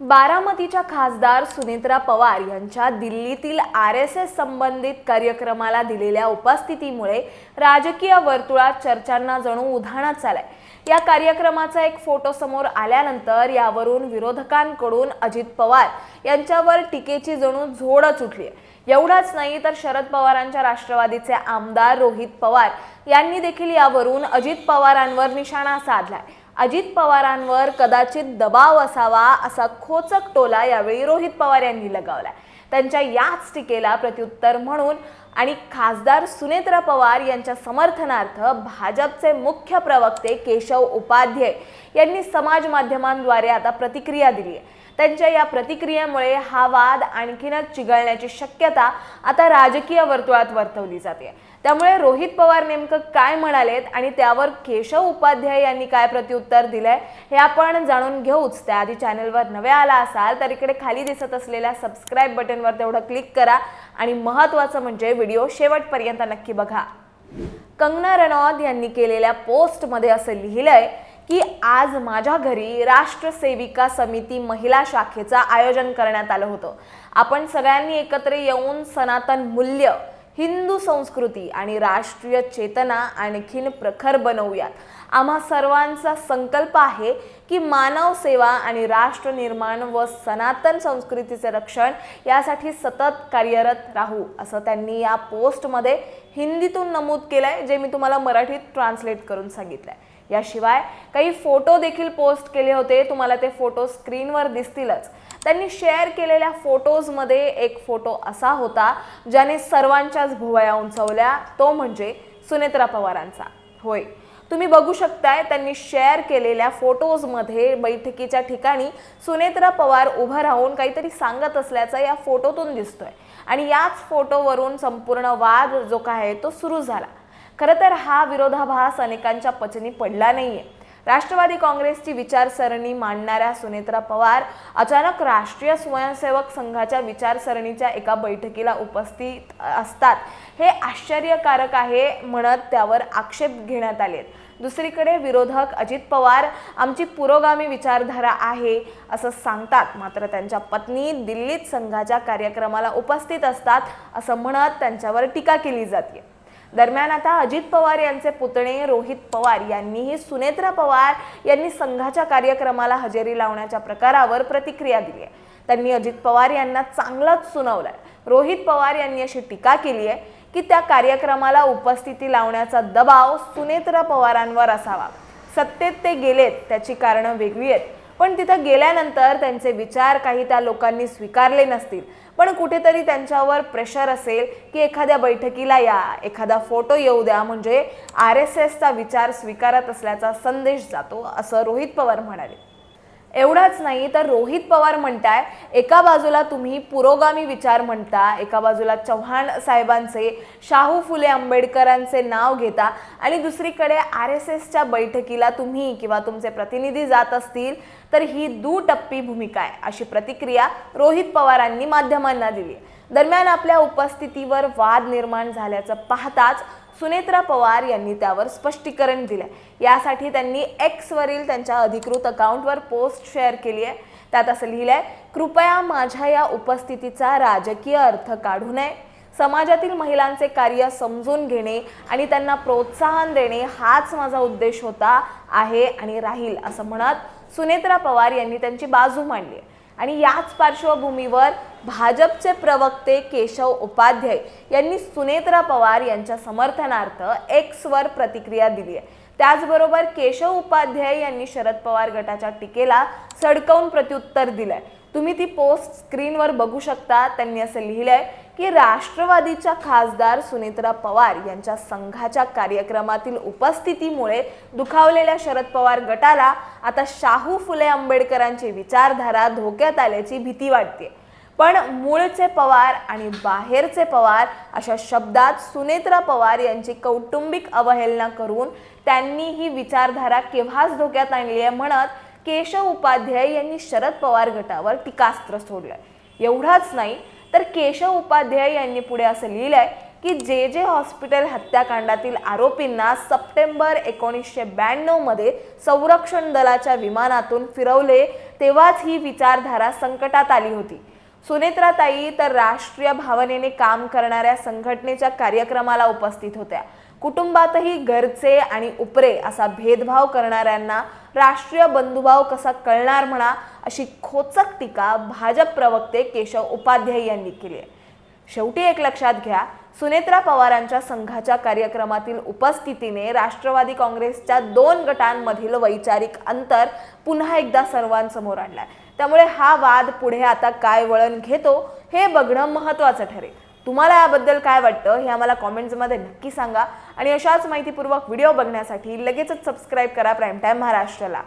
बारामतीच्या खासदार सुनेत्रा पवार यांच्या दिल्लीतील आर एस एस संबंधित कार्यक्रमाला दिलेल्या उपस्थितीमुळे राजकीय वर्तुळात चर्चांना जणू उधाणच आलाय या कार्यक्रमाचा एक फोटो समोर आल्यानंतर यावरून विरोधकांकडून अजित पवार यांच्यावर टीकेची जणू झोडच उठली एवढाच नाही तर शरद पवारांच्या राष्ट्रवादीचे आमदार रोहित पवार यांनी देखील यावरून अजित पवारांवर निशाणा साधलाय. अजित पवारांवर कदाचित दबाव असावा असा खोचक टोला यावेळी रोहित पवार यांनी लगावला त्यांच्या याच टीकेला प्रत्युत्तर म्हणून आणि खासदार सुनेत्रा पवार यांच्या समर्थनार्थ भाजपचे मुख्य प्रवक्ते केशव उपाध्ये यांनी समाज माध्यमांद्वारे आता प्रतिक्रिया दिली आहे. त्यांच्या या प्रतिक्रियेमुळे हा वाद आणखीनच चिघळण्याची शक्यता आता राजकीय वर्तुळात वर्तवली जाते. त्यामुळे रोहित पवार नेमकं काय म्हणालेत आणि त्यावर केशव उपाध्याय यांनी काय प्रत्युत्तर दिलंय हे आपण जाणून घेऊच. त्याआधी चॅनलवर नवे आला असाल तर इकडे खाली दिसत असलेल्या सबस्क्राईब बटनवर तेवढं क्लिक करा आणि महत्त्वाचं म्हणजे व्हिडिओ शेवटपर्यंत नक्की बघा. कंगना रनौत यांनी केलेल्या पोस्टमध्ये असं लिहिलंय की आज माझ्या घरी राष्ट्रसेविका समिती महिला शाखेचं आयोजन करण्यात आलं होतं. आपण सगळ्यांनी एकत्र येऊन सनातन मूल्य हिंदू संस्कृती आणि राष्ट्रीय चेतना आणखीन प्रखर बनवूयात. आम्हा सर्वांचा संकल्प आहे की मानव सेवा आणि राष्ट्र निर्माण व सनातन संस्कृतीचे रक्षण यासाठी सतत कार्यरत राहू असं त्यांनी या पोस्टमध्ये हिंदीतून नमूद केलं आहे जे मी तुम्हाला मराठीत ट्रान्सलेट करून सांगितलं आहे याशिवाय काही फोटो देखील पोस्ट केले होते. तुम्हाला ते फोटो स्क्रीनवर दिसतीलच. त्यांनी शेअर केलेल्या फोटोजमध्ये एक फोटो असा होता ज्याने सर्वांच्याच भुवया उंचवल्या. तो म्हणजे सुनेत्रा पवारांचा. होय. तुम्ही बघू शकताय त्यांनी शेअर केलेल्या फोटोजमध्ये बैठकीच्या ठिकाणी सुनेत्रा पवार उभं राहून काहीतरी सांगत असल्याचं या फोटोतून दिसतोय. आणि याच फोटोवरून संपूर्ण वाद जो काय आहे तो सुरू झाला. खरं तर हा विरोधाभास अनेकांच्या पचनी पडला नाहीये. राष्ट्रवादी काँग्रेसची विचारसरणी मांडणाऱ्या सुनेत्रा पवार अचानक राष्ट्रीय स्वयंसेवक संघाच्या विचारसरणीच्या एका बैठकीला उपस्थित असतात. हे आश्चर्यकारक आहे म्हणत त्यावर आक्षेप घेण्यात आले दुसरीकडे विरोधक अजित पवार आमची पुरोगामी विचारधारा आहे असं सांगतात. मात्र त्यांच्या पत्नी दिल्लीत संघाच्या कार्यक्रमाला उपस्थित असतात असं म्हणत त्यांच्यावर टीका केली जाते दरम्यान आता अजित पवार यांचे पुतणे रोहित पवार यांनीही सुनेत्रा पवार यांनी संघाच्या कार्यक्रमाला हजेरी लावण्याच्या प्रकारावर प्रतिक्रिया दिली आहे. त्यांनी अजित पवार यांना चांगलाच सुनावलाय. रोहित पवार यांनी अशी टीका केली आहे की त्या कार्यक्रमाला उपस्थिती लावण्याचा दबाव सुनेत्रा पवारांवर असावा. सत्तेत ते गेलेत त्याची कारणं वेगळी आहेत. पण तिथं गेल्यानंतर त्यांचे विचार काही त्या लोकांनी स्वीकारले नसतील. पण कुठेतरी त्यांच्यावर प्रेशर असेल की एखाद्या बैठकीला या एखादा फोटो येऊ द्या. म्हणजे आर एस एसचा विचार स्वीकारत असल्याचा संदेश जातो असं रोहित पवार म्हणाले. एवढाच नाही तर रोहित पवार म्हणताय एका बाजूला तुम्ही पुरोगामी विचार म्हणता एका बाजूला चव्हाण साहेबांचे शाहू फुले आंबेडकरांचे नाव घेता आणि दुसरीकडे आर एस एसच्या बैठकीला तुम्ही किंवा तुमचे प्रतिनिधी जात असतील तर ही दुटप्पी भूमिका आहे अशी प्रतिक्रिया रोहित पवारांनी माध्यमांना दिली. दरम्यान आपल्या उपस्थितीवर वाद निर्माण झाल्याचं पाहताच सुनेत्रा पवार यांनी त्यावर स्पष्टीकरण दिलं यासाठी त्यांनी एक्सवरील त्यांच्या अधिकृत अकाउंटवर पोस्ट शेअर केली आहे. त्यात असं लिहिलंय कृपया माझ्या या उपस्थितीचा राजकीय अर्थ काढू नये. समाजातील महिलांचे कार्य समजून घेणे आणि त्यांना प्रोत्साहन देणे हाच माझा उद्देश होता आहे आणि राहील असं म्हणत सुनेत्रा पवार यांनी त्यांची बाजू मांडली आहे. आणि याच पार्श्वभूमीवर भाजपचे प्रवक्ते केशव उपाध्याय यांनी सुनेत्रा पवार यांच्या समर्थनार्थ एक्सवर प्रतिक्रिया दिली आहे. त्याचबरोबर केशव उपाध्याय यांनी शरद पवार गटाच्या टीकेला सडकवून प्रत्युत्तर दिलंय. तुम्ही ती पोस्ट स्क्रीनवर बघू शकता. त्यांनी असं लिहिलंय की राष्ट्रवादीच्या खासदार सुनेत्रा पवार यांच्या संघाच्या कार्यक्रमातील उपस्थितीमुळे दुखावलेल्या शरद पवार गटाला आता शाहू फुले आंबेडकरांची विचारधारा धोक्यात आल्याची भीती वाटते पण मूळचे पवार आणि बाहेरचे पवार अशा शब्दात सुनेत्रा पवार यांची कौटुंबिक अवहेलना करून त्यांनी ही विचारधारा केव्हाच धोक्यात आणली आहे म्हणत केशव उपाध्याय यांनी शरद पवार गटावर टीकास्त्र सोडलंय. एवढाच नाही तर केशव उपाध्याय यांनी पुढे असं लिहिलंय की जे जे हॉस्पिटल हत्याकांडातील आरोपींना सप्टेंबर एकोणीसशे ब्याण्णवमध्ये संरक्षण दलाच्या विमानातून फिरवले तेव्हाच ही विचारधारा संकटात आली होती. सुनेत्राताई तर राष्ट्रीय भावनेने काम करणाऱ्या संघटनेच्या कार्यक्रमाला उपस्थित होत्या. कुटुंबातही घरचे आणि उपरे असा भेदभाव करणाऱ्यांना राष्ट्रीय बंधुभाव कसा कळणार म्हणा अशी खोचक टीका भाजप प्रवक्ते केशव उपाध्याय यांनी केली आहे. शेवटी एक लक्षात घ्या सुनेत्रा पवारांच्या संघाच्या कार्यक्रमातील उपस्थितीने राष्ट्रवादी काँग्रेसच्या दोन गटांमधील वैचारिक अंतर पुन्हा एकदा सर्वांसमोर आणलाय. त्यामुळे हा वाद पुढे आता काय वळण घेतो हे बघणं महत्त्वाचं ठरेल. तुम्हाला याबद्दल काय वाटतं हे आम्हाला कॉमेंट्समध्ये नक्की सांगा. आणि अशाच माहितीपूर्वक व्हिडिओ बघण्यासाठी लगेचच सबस्क्राईब करा प्राईम टाईम महाराष्ट्राला.